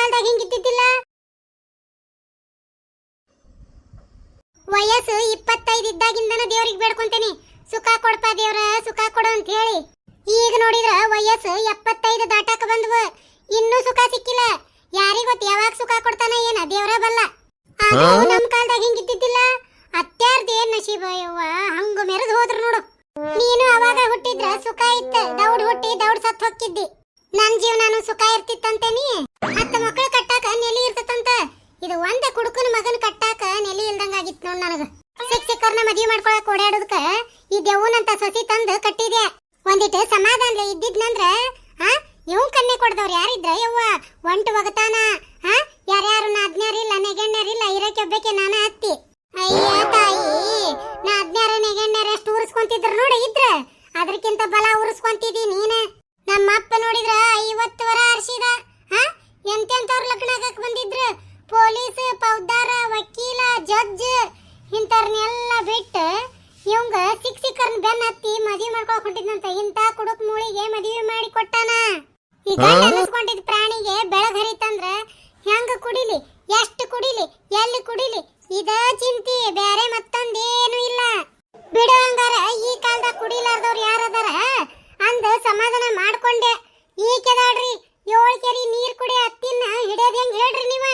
ಕಾಲದಾಗ ಹಿಂಗಿದ್ದಿದ್ದಿಲ್ಲ ವಯಸ್ಸು ಇಪ್ಪತ್ತೈದು ಇದ್ದಾಗಿಂದನ ದೇವ್ರಿಗೆ ಬೇಡ್ಕೊಂತೇನಿ. ಸುಖ ಕೊಡಪ್ಪ ದೇವ್ರ ಸುಖ ಕೊಡು ಅಂತ ಹೇಳಿ ಈಗ ನೋಡಿದ್ರ ವಯಸ್ಸು ಎಪ್ಪತ್ತೈದು ದಾಟಾಕ ಬಂದ್ವು. ಇನ್ನೂ ಸುಖ ಸಿಕ್ಕಿಲ್ಲ. ಯಾರಿಗ್ ಗೊತ್ತ ಯಾವಾಗ ಸುಖ ಕೊಡ್ತಾನ ಏನ ದೇವ್ರ ಬಲ್ಲ. ನಮ್ ಕಾಲದಾಗ ಹಿಂಗಿದ್ದಿದ್ದಿಲ್ಲ ಅತ್ಯಾರ್ದ ಏನ್ ನಶೀಬ ಯವ್ವ ಹಂಗ ಮೆರೆದು ಹೋದ್ರು ನೋಡು. ನೀನು ಅವಾಗ ಹುಟ್ಟಿದ್ರ ಸುಖ ಇತ್ತ. ದೌಡ್ ಹುಟ್ಟಿ ದೌಡ್ ಸತ್ ಹೊಕ್ಕಿದ್ದಿ ನನ್ ಜೀವನಾನು ಸುಖ ಇರ್ತಿತ್ತಂತೇನಿ ಹತ್ತ ಮಕ್ಕಳು ಕಟ್ಟಾಕ ನೆಲಿ ಇರ್ತತಂತ. ಇದು ಒಂದ ಕುಡುಕನ ಮಗನ ಕಟ್ಟಾಕ ನೆಲಿ ಇಲ್ದಂಗ ಆಗಿತ್ತು ನೋಡ್ ನನಗ. ಸಿಕ್ ಸಿಕ್ಕರ್ನ ಮದ್ವೆ ಮಾಡ್ಕೊಳಕ್ ಓಡಾಡೋದಕ್ಕ ಈ ದೆವ್ವನಂತ ಸಸಿ ತಂದು ಕಟ್ಟಿದೆ ಒಂದಿಟ್ಟು ಸಮಾಧಾನ ಇದ್ದಿದ್ನಂದ್ರ ಹಾ ಇವ್ ಕನ್ನೆ ಕೊಡ್ದವ್ರು ಯಾರಿದ್ರ ಯವ್ವ? ಒಂಟು ಒಗತಾನ ಹಾ ಯಾರ್ಯಾರು ನಾ ಅಜ್ಞಾರಿಲ್ಲ ನೆಗೆಣ್ಣರಿಲ್ಲ ಇರಕ್ಕೆ ಒಬ್ಬಕ್ಕೆ ನಾನ ಅತ್ತಿ ಅಯ್ಯ ತಾಯಿ ನಾ ಅಜ್ಞಾರ ನೆಗೆಣ್ಣರ ಎಷ್ಟು ಉರಿಸ್ಕೊಂತಿದ್ರು ನೋಡಿ ಇದ್ರ. ಅದಕ್ಕಿಂತ ಬಲ ಉರಿಸ್ಕೊಂತಿದಿ ನೀನ ನಮ್ಮ ಅಪ್ಪ ನೋಡಿದ್ರ ಐವತ್ತು ವರ ಆರ್ಸಿದ ಹಾ ಎಂತೆಂತವ್ರ ಲಗ್ನ ಆಗಕ್ ಬಂದಿದ್ರು ಪೊಲೀಸ್ ಪೌದಾರ ವಕೀಲ ಜಡ್ಜ್ ಇಂಥವ್ರನ್ನೆಲ್ಲ ಬಿಟ್ಟು ಇವಂಗ ಸಿಕ್ ಸಿಕ್ಕರ್ನ ಬೆನ್ನ ಹತ್ತಿ ಮದುವೆ ಮಾಡ್ಕೊಳಕ್ ಹೊಂಟಿದ್ನಂತ ಇಂಥ ಕುಡುಕ್ ಮೂಳಿಗೆ ಮದುವೆ ಮಾಡಿ ಕೊಟ್ಟಾನ ಈಗ ಅನಿಸ್ಕೊಂಡಿದ್ ಪ್ರಾಣಿಗೆ ಬೆಳಗ್ ಹರಿತಂದ್ರ ಹೆಂಗ ಕುಡಿಲಿ? ಎಷ್ಟು ಕುಡಿಲಿ? ಎಲ್ಲಿ ಕುಡಿಲಿ? ಇದ ಚಿಂತಿ ಬೇರೆ ಮತ್ತೊಂದೇನು ಇಲ್ಲ. ಬಿಡು ಹಂಗಾರ, ಈ ಕಾಲದಾಗ ಕುಡಿಲಾರ್ದವ್ರು ಯಾರದಾರ? ಅಂದ ಸಮಾಧಾನ ಮಾಡ್ಕೊಂಡೆ. ಈ ಕೆದಾಡ್ರಿ ಏಳು ಕೆರಿ ನೀರ್ ಕುಡಿ ಹತ್ತಿನ ಹಿಡಿಯೋದ್ ಹೆಂಗ್ ಹೇಳ್ರಿ ನೀವ?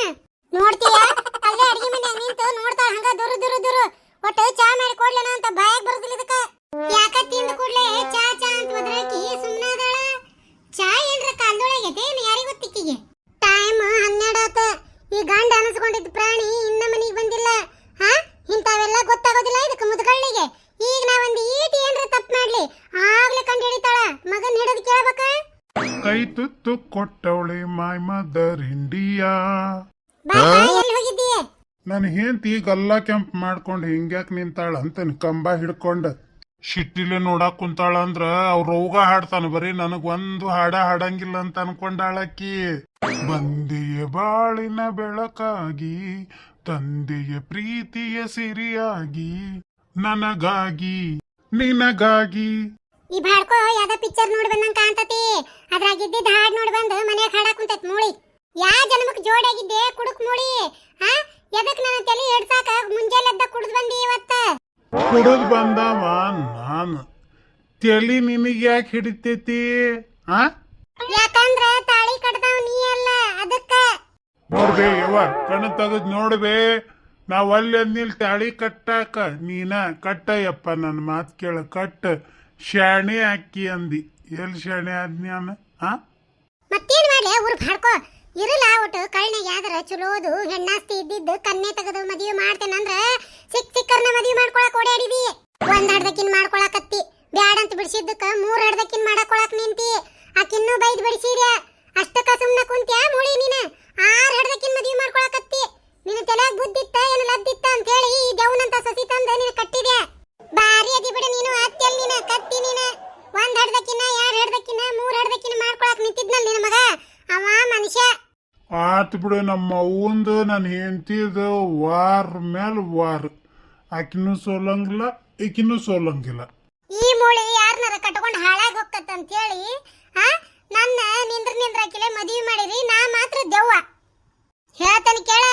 ನೋಡ್ತೀಯ? ಅಲ್ಲೇ ಅಡಿಗೆ ಮನೆ ನಿಂತು ನೋಡ್ತಾಳ ಹಂಗ ದುರು ದುರು ದುರು. ಒಟ್ಟು ಚಾ ಮಾಡಿ ಕೊಡ್ಲೇನ ಅಂತ ಬಾಯಾಗ ಬರೋದಿಲ್ಲ ಇದಕ್ಕ. ಯಾಕ ತಿಂದ ಕೂಡ್ಲೆ ಚಾ ಚಾ ಅಂತ ಒದ್ರಾಕಿ ಸುಮ್ಮನಾದಾಳ ಚಾ ಏನ್ರ ಕಾಲ್ದೊಳಗೆ ಏನು ಯಾರಿಗ್ ಗೊತ್ತಿಕ್ಕಿಗೆ? ಟೈಮ್ ಆತ. ಈ ಗಂಡ ಅನಿಸ್ಕೊಂಡಿದ್ದ ಪ್ರಾಣಿ ಇನ್ನ ಮನೆಗೆ ಬಂದಿಲ್ಲ. ಹಾ? ಇಂಥವೆಲ್ಲ ಗೊತ್ತಾಗೋದಿಲ್ಲ ಇದಕ್ಕೆ ಮುದ್ಗಳಿಗೆ ಈಗ ನಾ ಒಂದು ಈಟಿ ಏನ್ರ ತಪ್ಪು ಮಾಡ್ಲಿ. ಆಗ್ಲೇ ಕಂಡು ಹಿಡಿತಾಳ ಮಗನ್ ಹಿಡಿದು ಕೇಳ್ಬೇಕ? ಕೈ ತುತ್ತು ಕೊಟ್ಟವಳೆ ಮೈ ಮದರ್ ಇಂಡಿಯಾ. ಬಾ ಎಲ್ಲಿ ಹೋಗಿದ್ದೀಯ? ನನ್ನ ಹೆಂಡತಿ ಗಲ್ಲ ಕೆಂಪ್ ಮಾಡ್ಕೊಂಡು ಹಿಂಗ್ಯಾಕ್ ನಿಂತಾಳ ಅಂತ ಕಂಬ ಹಿಡ್ಕೊಂಡ. ಶಿಟ್ಟಿಲೆ ನೋಡಾಕ್ ಕುಂತಾಳ ಅಂದ್ರ ಅವ್ರ ರೋಗ ಹಾಡ್ತಾನ ಬರೀ, ನನಗ್ ಒಂದು ಹಾಡ ಹಾಡಂಗಿಲ್ಲ ಅಂತ ಅನ್ಕೊಂಡಾಳಕ್ಕಿ ಬಂದೆಯ ಬಾಳಿನ ಬೆಳಕಾಗಿ, ತಂದೆಯ ಪ್ರೀತಿಯ ಸಿರಿಯಾಗಿ, ನನಗಾಗಿ, ನಿನಗಾಗಿ. ಈ ಬಾಡ್ಕೋ ಯಾವ್ದ ಪಿಕ್ಚರ್ ನೋಡಿ ಬಂದಂಗ ಕಾಣ್ತತಿ. ಅದ್ರಾಗ ಇದ್ದಿದ್ದ ಹಾಡ್ ನೋಡಿ ಬಂದು ಮನ್ಯಾಗ ಹಾಡಾಕ್ ಕುಂತೈತ್ ಮೂಳಿ. ಯಾ ಜನ್ಮಕ್ ಜೋಡಾಗಿದ್ದೆ ಕುಡುಕ್ ಮೂಳಿ? ಹಾ ಎದಕ್ ನನ್ನ ತಲೆ ಎಡ್ಸಾಕ ಮುಂಜಾನೆ ಎದ್ದ ಕುಡ್ದು ಬಂದಿ ಇವತ್ತ ಕುಡಿದ್ ಬಂದವ ನಾನು. ತಲಿ ನಿನಗೆ ಯಾಕೆ ಹಿಡಿತೈತಿ? ಆ? ಯಾಕಂದ್ರ ತಾಳಿ ಕಟ್ತಾವ್ ನೀ ಅಲ್ಲ ಅದಕ್ಕ. ನೋಡ್ಬೇ ಯವ್ವ ಕಣ್ಣು ತೆಗೆದ್ ನೋಡ್ಬೇ ನಾವ್ ಅಲ್ಲಿ ನಿಲ್ ತಾಳಿ ಕಟ್ಟಾಕ. ನೀನ ಕಟ್ಟಯ್ಯಪ್ಪ ನನ್ನ ಮಾತು ಕೇಳ ಕಟ್ಟ ಶಾಣೆ ಹಾಕಿ ಅಂದಿ. ಎಲ್ಲಿ ಶಾಣೆ ಆದ್ನಿ ಅನ್ನ ಆ? ಮತ್ತೇನ್ ಮಾಡ್ಲಿ ಊರ್ ಬಾಡ್ಕೋ ಇರಲ್ಲ, ಒಟ್ಟು ಕಳ್ನಾಗ ಯಾವ್ದಾರ ಚಲೋದು ಹೆಣ್ಣಾಸ್ತಿ ಇದ್ದಿದ್ದು ಕನ್ನೆ ತೆಗೆದು ಮದುವೆ ಮಾಡ್ತೇನಂದ್ರ ಸಿಕ್ ಸಿಕ್ಕರ್ನ ಮದುವೆ ಮಾಡ್ಕೊಳಕ್ ಓಡಾಡಿದಿ. ಒಂದ್ ಹಡ್ದಕ್ಕಿನ್ ಮಾಡ್ಕೊಳಕತ್ತಿ. ಬ್ಯಾಡ ಅಂತ ಬಿಡಿಸಿದ್ದಕ್ಕ ಮೂರ್ ಹಡ್ದಕ್ಕಿನ್ ಮಾಡಕೊಳಕ್ ನಿಂತಿ. ಆಕಿನ್ನೂ ಬೈದ್ ಬಿಡಿಸಿರ ಅಷ್ಟ ಸುಮ್ನ ಕುಂತ್ಯಾ ಮೂಳಿ ನೀನ? ಆರ್ ಹಡ್ದಕ್ಕಿನ್ ಮದುವೆ ಮಾಡ್ಕೊಳಕತ್ತಿ. ನಿನ್ನ ತಲೆಯಾಗ ಬುದ್ಧಿತ್ತ, ಏನು ಲದ್ದಿತ್ತ ಅಂತ ಹೇಳಿ ಈ ದೇವನಂತ ಸಸಿ ತಂದ ನೀನು ಕಟ್ಟಿದ್ಯಾ ಬಾರಿ ಅದಿ ಬಿಡು ನೀನು ಅತ್ತೆಲ್ ನೀನ ಕತ್ತಿ ನೀನ ಒಂದ್ ಹಡ್ದಕ್ಕಿನ ಎರಡ್ ಹಡ್ದಕ್ಕಿನ ಮೂರ್ ಹಡ್ದಕ್ಕಿನ ಮಾಡ್ಕೊಳಕ್ ನಿಂತಿದ್ನಲ್ ನಿನ್ನ ಮಗ ಅವ ಮನುಷ್ಯ ಆತ್ ಬಿಡು ನಮ್ಮ ಅವಂದು ನನ್ನ ಹೆಂಡತಿದು ವಾರ ಮೇಲೆ ವಾರ್. ಆಕಿನೂ ಸೋಲಂಗಿಲ್ಲ, ಈಕಿನೂ ಸೋಲಂಗಿಲ್ಲ. ಈ ಮೂಳಿ ಯಾರನ್ನಾರ ಕಟ್ಕೊಂಡು ಹಾಳಾಗಿ ಹೋಗ್ತತ್ ಅಂತ ಹೇಳಿ ನನ್ನ ನಿಂದ್ರ ನಿಂದ್ರಾಕಿಲೆ ಮದುವೆ ಮಾಡಿರಿ, ನಾ ಮಾತ್ರ ದೆವ್ವ. ಹೇಳ್ತಾನೆ ಕೇಳ,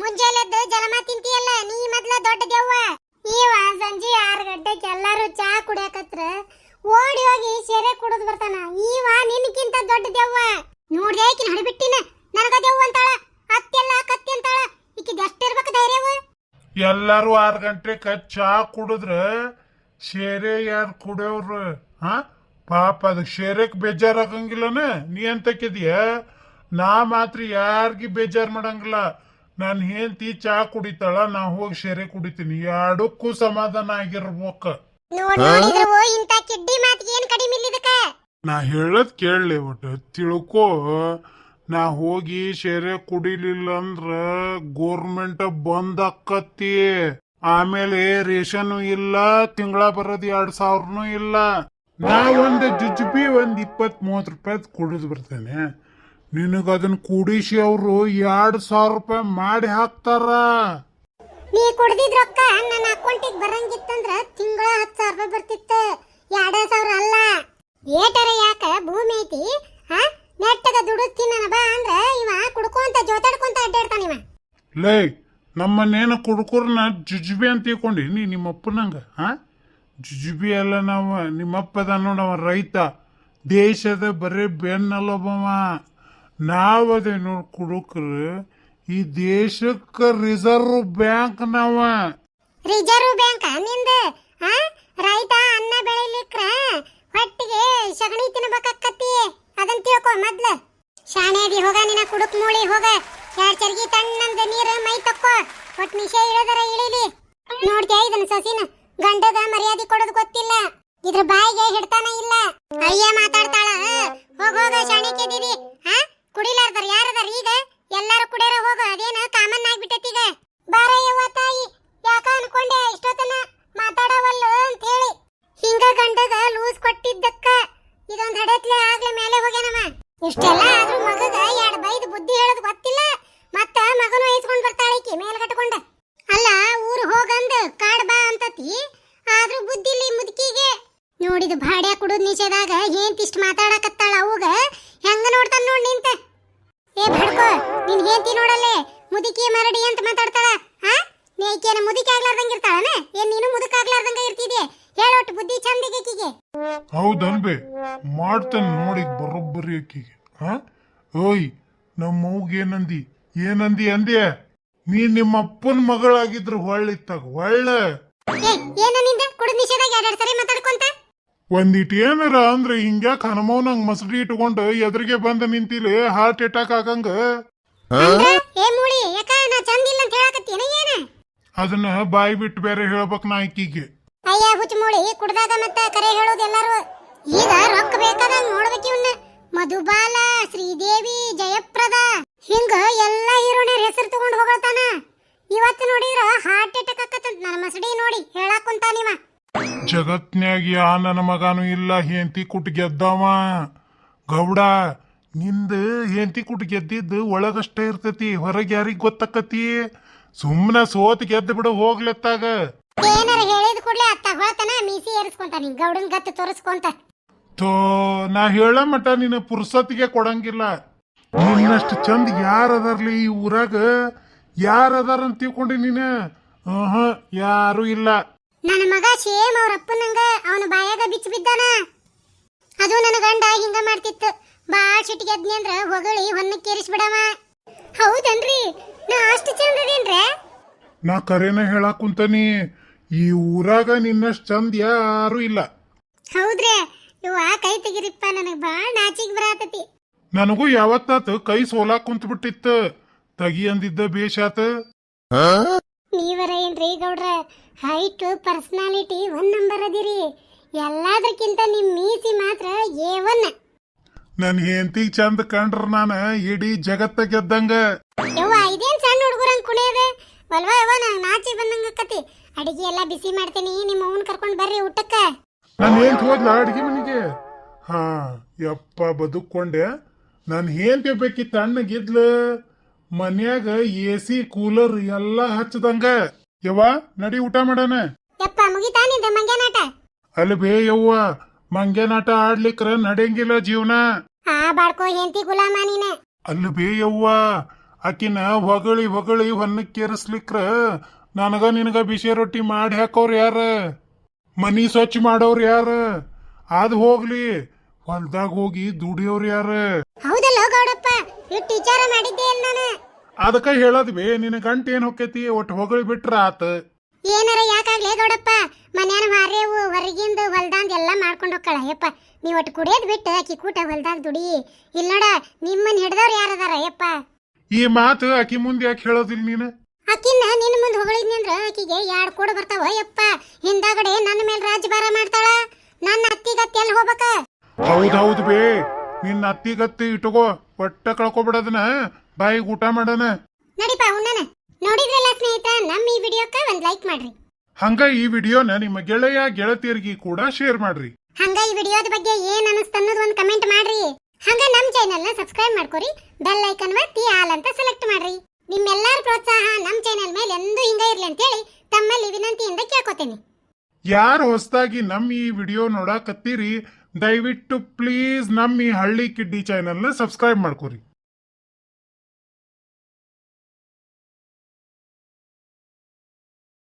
ಮುಂಜಾನೆದ್ದು ಜಲಮ ತಿಂತಿಯಲ್ಲ, ನೀ ಮೊದ್ಲ ದೊಡ್ಡ ದೆವ್ವ. ಈವ ಸಂಜೆ ಆರು ಗಂಟೆಗೆ ಎಲ್ಲರೂ ಚಾ ಕುಡಿಯಕತ್ರ, ಓಡಿ ಹೋಗಿ ಸೆರೆ ಕುಡಿದು ಬರ್ತಾನ. ಈವ ನಿನ್ಕಿಂತ ದೊಡ್ಡ ದೆವ್ವ. ನೋಡ್ದೆ ಆಕಿನ ಹಡಿಬಿಟ್ಟಿನ. ನನಗ ಅಂತಾಳ? ಅತ್ತೆಲ್ಲ ಕತ್ತಿ ಅಂತಾಳ? ಈಕಿದ ಎಷ್ಟಿರ್ಬೇಕು ಧೈರ್ಯವ? ಎಲ್ಲಾರು ಆರು ಗಂಟೆಗೆ ಚಾ ಕುಡಿದ್ರೆ ಶೇರೆ ಯಾರು ಕುಡಿಯೋರು? ಹಾ ಪಾಪ ಅದಕ್ಕೆ ಶೇರೆಕ್ ಬೇಜಾರಾಗಂಗಿಲ್ಲನ? ನೀ ಅಂತಕ್ಕಿದ್ಯ ನಾ ಮಾತ್ರ ಯಾರಿಗೆ ಬೇಜಾರ್ ಮಾಡಂಗಿಲ್ಲ. ನನ್ನ ಹೆಂಡತಿ ಚಾ ಕುಡಿತಾಳ ನಾ ಹೋಗಿ ಶೇರೆ ಕುಡಿತೀನಿ. ಎರಡಕ್ಕೂ ಸಮಾಧಾನ ಆಗಿರ್ಬೇಕು. ನೋಡ್ ನೋಡಿದ್ರು ಇಂತ ಕಿಡ್ಡಿ ಮಾತಿಗೆ ಏನ್ ಕಡಿಮೆ ಇಲ್ಲ ನಾ ಹೇಳದ್ ಕೇಳಲಿ ಒಟ್ಟು ತಿಳ್ಕೋ. ನಾ ಹೋಗಿ ಶೇರೆ ಕುಡಿಲಿಲ್ಲ ಅಂದ್ರ ಗೋರ್ಮೆಂಟ್ ಬಂದ್ ಆಮೇಲೆ ರೇಷನ್ ಇಲ್ಲ, ತಿಂಗಳ ಬರೋದ್ ಎರಡ್ ಸಾವಿರನು ಇಲ್ಲ. ನಾ ಒಂದ್ ಜುಜ್ಬಿ ಒಂದ್ ಇಪ್ಪತ್ ಮೂವತ್ ರೂಪಾಯಿ ಕುಡಿದು ಬರ್ತೇನೆ. ನಿನಗ ಅದನ್ನ ಕುಡಿಸಿ ಅವರು ಎರಡ್ ಸಾವಿರ ರೂಪಾಯಿ ಮಾಡಿ ಹಾಕ್ತಾರ. ನೀ ಕುಡ್ದಿದ್ ರೊಕ್ಕ ನನ್ನ ಅಕೌಂಟಿಗೆ ಬರಂಗಿತ್ತಂದ್ರ ತಿಂಗಳ ಹತ್ತು ಸಾವಿರ ರೂಪಾಯಿ ಬರ್ತಿತ್ತು. ಎರಡ ಸಾವಿರ ಅಲ್ಲ. ಏಟರ ಯಾಕ ಭೂಮಿ ಐತಿ, ಹಾ? ನೆಟ್ಟಗ ತಿನ್ನನ ಬಾ ಅಂದ್ರ ಇವ ಕುಡ್ಕೊಂತ ಲೇ ನಮ್ಮನ್ನೇನು ಕುಡ್ಕುರ್ನ ಜುಜುಬಿ ಅಂತ ತಿಳ್ಕೊಂಡಿ ನೀ ನಿಮ್ಮಪ್ಪನಂಗ ಹಾ? ಜುಜುಬಿ ಅಲ್ಲ ನಾವು ನಿಮ್ಮಪ್ಪದ ನೋಡವ ರೈತ. ದೇಶದ ಬರೀ ಬೆನ್ನಲ್ಲೊಬ್ಬವ. ಅದೇ ನೋಡಿ ಕುಡುಕ್ರು. ಈ ದೇಶಕ್ಕೆ ರಿಸರ್ವ್ ಬ್ಯಾಂಕ್ ನಾವ. ರಿಸರ್ವ್ ಬ್ಯಾಂಕ್ನಿಂದ ಆ ರೈತ ಅನ್ನ ಬೆಳಿಲಿಕ್ರ ಹೊಟ್ಟಿಗೆ ಸಗಣಿ ತಿನ್ಬೇಕಾಕತ್ತಿ ಅದನ್ ತಿಳ್ಕೊ ಮೊದ್ಲ ಶಾಣೆದಿ ಹೋಗ ನಿನ್ನ ಕುಡುಕ್ ಮೂಳಿ ಹೋಗ ಎರಡ್ ಚರ್ಗಿ ತಣ್ಣಂದ ನೀರ್ ಮೈ ತಕ್ಕೋ ಒಟ್ ನಿಶೆ ಇಳದರ ಇಳಿಲಿ ನೋಡ್ತೀಯ ಇದನ್ನ ಸಸಿನ ಗಂಡಗ ಮರ್ಯಾದೆ ಕೊಡೋದು ಗೊತ್ತಿಲ್ಲ ಇದ್ರ ಬಾಯಿಗೆ ಹಿಡ್ತಾನ ಇಲ್ಲ ಅಯ್ಯ ಮಾತಾಡ್ತಾಳ ಹೋಗ ಹೋಗ ಶಾಣೆಕೆ ದೀದಿ ಹಾ ಕುಡಿಲಾರ್ದಾರ ಯಾರದಾರ ಈಗ ಎಲ್ಲಾರು ಕುಡಿಯಾರ ಹೋಗ ಅದೇನ ಕಾಮನ್ ಆಗ್ಬಿಟ್ಟೈತಿ ಈಗ ಬಾರ ಯವ್ವ ತಾಯಿ ಯಾಕ ಅನ್ಕೊಂಡೆ ಇಷ್ಟೊತ್ತನ ಮಾತಾಡವಲ್ಲ ಅಂತ ಹೇಳಿ ಹಿಂಗ ಗಂಡಗ ಲೂಸ್ ಕೊಟ್ಟಿದ್ದಕ್ಕ ಇದೊಂದ್ ಹಡತ್ಲೆ ಆಗ್ಲೇ ಮೇಲೆ ಹೋಗ್ಯಾನವ ಇಷ್ಟೆಲ್ಲ ಆದ್ರೂ ಮಗಗ ಎರಡ್ ಬೈದ್ ಬುದ್ಧಿ ಹೇಳೋದ್ ಗೊತ್ತಿಲ್ಲ ಮತ್ತ ಮಗನು ಐಸ್ಕೊಂಡ್ ಬರ್ತಾಳೆ ಈಕಿ ಮೇಲ್ ಕಟ್ಕೊಂಡ ಅಲ್ಲ ಊರ್ ಹೋಗಂದ್ ಕಾಡ್ ಬಾ ಅಂತತಿ ಆದ್ರೂ ಬುದ್ಧಿ ಇಲ್ಲಿ ಮುದುಕಿಗೆ ನೋಡಿದ ಭಾಡ್ಯ ಕುಡುದ್ ನಿಷೇಧಾಗ ಏನ್ ಇಷ್ಟ ಮಾತಾಡಕತ್ತಾಳ ಅವಾಗ ಹೆಂಗ ನೋಡ್ತಾನ ನೋಡ್ ನಿಂತ ಏ ಭಡ್ಕೋ ನಿನ್ ಹೇಂತಿ ನೋಡಲ್ಲೇ ಮುದುಕಿ ಮರಡಿ ಅಂತ ಮಾತಾಡ್ತಾಳ ಹಾ ನೀ ಆಕೆನ ಮುದುಕಿ ಆಗ್ಲಾರ್ದಂಗ ಇರ್ತಾಳನ ಏನ್ ನೀನು ಮುದುಕ ಆಗ್ಲಾರ್ದಂಗ ಇರ್ತಿದ್ಯೆ ಹೇಳೊಟ್ಟು ಬುದ್ಧಿ ಚಂದಿಗೆ ಆಕಿಗೆ ಹೌದನ್ಬೆ ಮಾಡ್ತಾನೆ ನೋಡಿ ಬರೋಬ್ಬರಿ ಆಕಿಗೆ ಹಾ ಓಯ್ ನಮ್ಮ ಅವ್ಗೆ ಏನಂದಿ? ಏನಂದಿ ಅಂದೆ? ನೀ ನಿಮ್ಮ ಅಪ್ಪನ ಮಗಳಾಗಿದ್ರು ಹೊಳ್ಳಿತ್ತಾಗ ಒಳ್ಳೆ ಏ ಏನ ನಿಂದ? ಕುಡಿದ ನಿಷೇಧಾಗ ಎರಡೆರಡು ಸರಿ ಮಾತಾಡ್ಕೊಂತ? ಒಂದಿಟ್ ಏನಾರ ಅಂದ್ರೆ ಹಿಂಗ್ಯಾಕ ಹನುಮವ್ನಂಗ್ ಮಸಡಿ ಇಟ್ಕೊಂಡು ಎದುರಿಗೆ ಬಂದು ನಿಂತಿಲಿ ಹಾರ್ಟ್ ಅಟ್ಯಾಕ್ ಆಗಂಗ. ಏ ಮೂಳಿ ಯಾಕ ನಾ ಚಂದಿಲ್ಲ ಅಂತ ಹೇಳಕತ್ತೀನಿ ಏನ? ಅದನ್ನ ಬಾಯಿ ಬಿಟ್ಟು ಬೇರೆ ಹೇಳ್ಬೇಕು ನಾ ಆಕಿಗೆ ಅಯ್ಯ ಹುಚ್ಚ ಮೂಳಿ ಕುಡ್ದಾಗ ಮತ್ತ ಕರೆ ಹೇಳೋದು ಎಲ್ಲರೂ. ಈಗ ರೊಕ್ಕ ಬೇಕಾದ ನೋಡ್ಬೇಕು ಇವನ್ನ ಮಧುಬಾಲ ಶ್ರೀದೇವಿ ಜಯಪ್ರದ. ಹಿಂಗ ಎಲ್ಲ ಹೀರೋಣ್ಯರ ಹೆಸರು ತಗೊಂಡ್ ಹೋಗತಾನ ಇವತ್ತು ನೋಡಿದ್ರ ಹಾರ್ಟ್ ಅಟ್ಯಾಕ್ ಆಕತ್ತಂತ ನನ್ನ ಮಸಡಿ ನೋಡಿ ಹೇಳಾಕ್ ಕುಂತಾನಿವ ಜಗತ್ನ್ಯಾಗ ಯಾ ನನ್ನ ಮಗನೂ ಇಲ್ಲ ಹೆಂತಿ ಕುಟ್ ಗೆದ್ದವ. ಗೌಡ ನಿಂದ ಹೆಂತಿ ಕುಟ್ ಗೆದ್ದಿದ್ದು ಒಳಗಷ್ಟೇ ಇರ್ತತಿ ಹೊರಗೆ ಯಾರಿಗ್ ಗೊತ್ತಾಕತಿ ಸುಮ್ಮನೆ ಸೋತ್ ಗೆದ್ದು ಬಿಡು ಹೋಗ್ಲತ್ತಾಗ ಏನಾರ ಹೇಳಿದ ಕೂಡಲೇ ಅತ್ತ ಮೀಸಿ ಏರಿಸ್ಕೊಂತಾನಿ ಗೌಡನ್ ಗತ್ತು ತೋರಿಸ್ಕೊಂತ. ತೋ ನಾ ಹೇಳ ಮಟ ನಿನ್ನ ಪುರ್ಸತ್ತಿಗೆ ಕೊಡಂಗಿಲ್ಲ. ನಿನ್ನಷ್ಟು ಚಂದ ಯಾರದಾರ್ಲಿ ಈ ಊರಾಗ? ಯಾರದಾರ ಅಂತ ತಿಳ್ಕೊಂಡಿ ನೀನ? ಆಹಾ ಯಾರು ಇಲ್ಲ. ನನ್ನ ಮಗ ಶೇಮ್ ಅವ್ರ ಅಪ್ಪನಂಗ ಅವನ ಬಾಯಾಗ ಬಿಚ್ಚ ಬಿದ್ದಾನ. ಅದು ನನ್ನ ಗಂಡ ಹಿಂಗ ಮಾಡ್ತಿತ್ತು. ಬಾಳ್ ಸಿಟ್ಟಿಗೆ ಅದ್ನಿ ಅಂದ್ರ ಹೊಗಳಿ ಹೊನ್ನಕ್ಕೇರಿಸ್ ಬಿಡವಾ ಹೌದನ್ರಿ? ನಾ ಅಷ್ಟು ಚಂದದೇನ್ರೆ ನಾ ಕರೆನ ಹೇಳಾಕ್ ಕುಂತನಿ ಈ ಊರಾಗ ನಿನ್ನಷ್ಟು ಚಂದ ಯಾರು ಇಲ್ಲ. ಹೌದ್ರಿ ಇವ ಕೈ ತೆಗಿರಿಪ್ಪ ನನಗೆ ಬಾಳ್ ನಾಚಿಕ್ ಬರತತಿ. ನನಗೂ ಯಾವತ್ತಾತ ಕೈ ಸೋಲಾಕ್ ಕುಂತ ಬಿಟ್ಟಿತ್ತು ತಗಿ ಅಂದಿದ್ದ ಬೇಷಾತ. ನೀವರ ಏನ್ರಿ ಗೌಡ್ರ ಹೈಟ್ ಪರ್ಸನಾಲಿಟಿ ಒನ್ ನಂಬರ್ ಅದಿರಿ. ಎಲ್ಲಾದ್ರಕ್ಕಿಂತ ನಿಮ್ ಮೀಸಿ ಮಾತ್ರ ಏ ಒನ್ ನನ್ ಹೆಂತಿ ಚಂದ ಕಂಡ್ರ ನಾನ ಇಡೀ ಜಗತ್ತ ಗೆದ್ದಂಗ ಯವ್ವ ಇದೇನ್ ಸಣ್ಣ ಹುಡುಗರಂಗೆ ಕುಣಿಯದ? ವಲ್ವಾ ಯವ್ವ ನಂಗೆ ನಾಚಿ ಬಂದಂಗೆ ಕತಿ ಅಡಿಗೆ ಎಲ್ಲ ಬಿಸಿ ಮಾಡ್ತೀನಿ ನಿಮ್ಮ ಅವನ್ ಕರ್ಕೊಂಡು ಬರ್ರಿ ಊಟಕ್ಕೆ. ನಾನು ಏನ್ ಹೋದ್ಲ ಅಡಿಗೆ ಮನೆಗೆ? ಹಾ ಯಪ್ಪ ಬದುಕೊಂಡೆ ನಾನು ಏನ್ ಬೇಕಿತ್ತು ತಣ್ಣಗಿದ್ಲ ಮನ್ಯಾಗ ಎ ಸಿ ಕೂಲರ್ ಎಲ್ಲ ಹಚ್ಚದಂಗ. ಯವ್ವ ನಡಿ ಊಟ ಮಾಡಣ. ಯಪ್ಪ ಮುಗಿತಾ ನಿಂದ ಮಂಗ್ಯನಾಟ ಅಲ್ಲಿ ಬೇ ಯವ್ವ ಮಂಗ್ಯನಾಟ ಆಡ್ಲಿಕ್ರ ನಡೆಯಂಗಿಲ್ಲ ಜೀವನ. ಆ ಬಾಡ್ಕೋ ಹೆಂತಿ ಗುಲಾಮ ನೀನೆ. ಅಲ್ಲಿ ಬೇ ಯವ್ವ ಆಕಿನ ಹೊಗಳಿ ಹೊಗಳಿ ಹೊನ್ನಕ್ಕೇರಿಸ್ಲಿಕ್ರ ನನಗ ನಿನಗ ಬಿಸಿ ರೊಟ್ಟಿ ಮಾಡಿ ಹಾಕೋರು ಯಾರ? ಮನಿ ಸ್ವಚ್ಛ ಮಾಡೋರು ಯಾರ? ಅದ್ ಹೋಗ್ಲಿ ಹೊಲ್ದಾಗ ಹೋಗಿ ದುಡಿಯೋರ್ ಯಾರ? ಹೌದಲ್ಲ ಗೌಡಪ್ಪ ವಿಚಾರ ಮಾಡಿದ್ದೆ ಇಲ್ಲ ನಾನು? ಅದಕ್ಕ ಹೇಳದ್ವಿ ನಿನ ನಿನ್ನ ಗಂಟ ಏನ್ ಹೊಕ್ಕೈತಿ ಒಟ್ಟು ಹೊಗಳಿ ಬಿಟ್ರ ಆತ. ಏನಾರ ಯಾಕಾಗ್ಲೇ ಗೌಡಪ್ಪ ಮನ್ಯಾನ ಮಾರೇವು ಹೊರಗಿಂದ ಹೊಲ್ದಾಂದ ಎಲ್ಲ ಮಾಡ್ಕೊಂಡು ಹೋಗ್ಕಳ ಯಪ್ಪ ನೀವ್ ಒಟ್ಟು ಕುಡಿಯೋದ್ ಬಿಟ್ಟು ಆಕಿ ಕೂಟ ಹೊಲ್ದಾಗ ದುಡಿ. ಇಲ್ಲ ನೋಡ ನಿಮ್ಮನ್ ಹಿಡ್ದವ್ರು ಯಾರದಾರ ಯಪ್ಪ? ಈ ಮಾತು ಆಕಿ ಮುಂದೆ ಯಾಕೆ ಹೇಳೋದಿಲ್ಲ ನೀನು? ಆಕಿನ್ನ ನಿನ್ನ ಮುಂದೆ ಹೊಗಳಿದ್ನಿ ಅಂದ್ರ ಆಕಿಗೆ ಎರಡ್ ಕೂಡ ಬರ್ತಾವ ಯಪ್ಪ. ಹಿಂದಾಗಡೆ ನನ್ನ ಮೇಲೆ ರಾಜಭಾರ ಮಾಡ್ತಾಳ. ನನ್ನ ಅತ್ತಿಗತ್ತಿ ಎಲ್ಲಿ ಹೋಗ್ಬೇಕ? ಹೌದ್ ಹೌದ್ ಬೇ. ನಿನ್ನ ಅತ್ತಿಗತ್ತಿ ಇಟ್ಕೋ ಒಟ್ಟ ಕಳ್ಕೊಬಿಡದನ. ಬಾಯಿಗೆ ಊಟ ಮಾಡೋಣ. ನಡಿಪ ಉಣ್ಣನ ನೋಡಿದ್ರಲ್ಲ ಸ್ನೇಹಿತ ನಮ್ಮ ಈ ವಿಡಿಯೋಕ್ಕ ಒಂದ್ ಲೈಕ್ ಮಾಡ್ರಿ. ಹಂಗ ಈ ವಿಡಿಯೋನ ನಿಮ್ಮ ಗೆಳೆಯ ಗೆಳತಿಯರಿಗೆ ಕೂಡ ಶೇರ್ ಮಾಡ್ರಿ. ಹಂಗ ಈ ವಿಡಿಯೋದ ಬಗ್ಗೆ ಏನ್ ಅನಿಸ್ತ ಅನ್ನೋದು ಒಂದ್ ಕಮೆಂಟ್ ಮಾಡ್ರಿ. ಹಂಗ ನಮ್ಮ ಚಾನೆಲ್ನ ಸಬ್ಸ್ಕ್ರೈಬ್ ಮಾಡ್ಕೊರಿ ಬೆಲ್ ಐಕನ್ ಒತ್ತಿ ಆಲ್ ಅಂತ ಸೆಲೆಕ್ಟ್ ಮಾಡ್ರಿ. ನಿಮ್ಮೆಲ್ಲರ ಪ್ರೋತ್ಸಾಹ ನಮ್ಮ ಚಾನೆಲ್ ಮೇಲೆ ಎಂದೂ ಹಿಂಗ ಇರ್ಲಿ ಅಂತೇಳಿ ತಮ್ಮಲ್ಲಿ ವಿನಂತಿಯಿಂದ ಕೇಳ್ಕೊತೇನೆ. ಯಾರು ಹೊಸದಾಗಿ ನಮ್ಮ ಈ ವಿಡಿಯೋ ನೋಡಾಕತ್ತೀರಿ, ದಯವಿಟ್ಟು ಪ್ಲೀಸ್ ನಮ್ಮ ಈ ಹಳ್ಳಿ ಕಿಡ್ಡಿ ಚಾನೆಲ್ನ ಸಬ್ಸ್ಕ್ರೈಬ್ ಮಾಡ್ಕೊರಿ.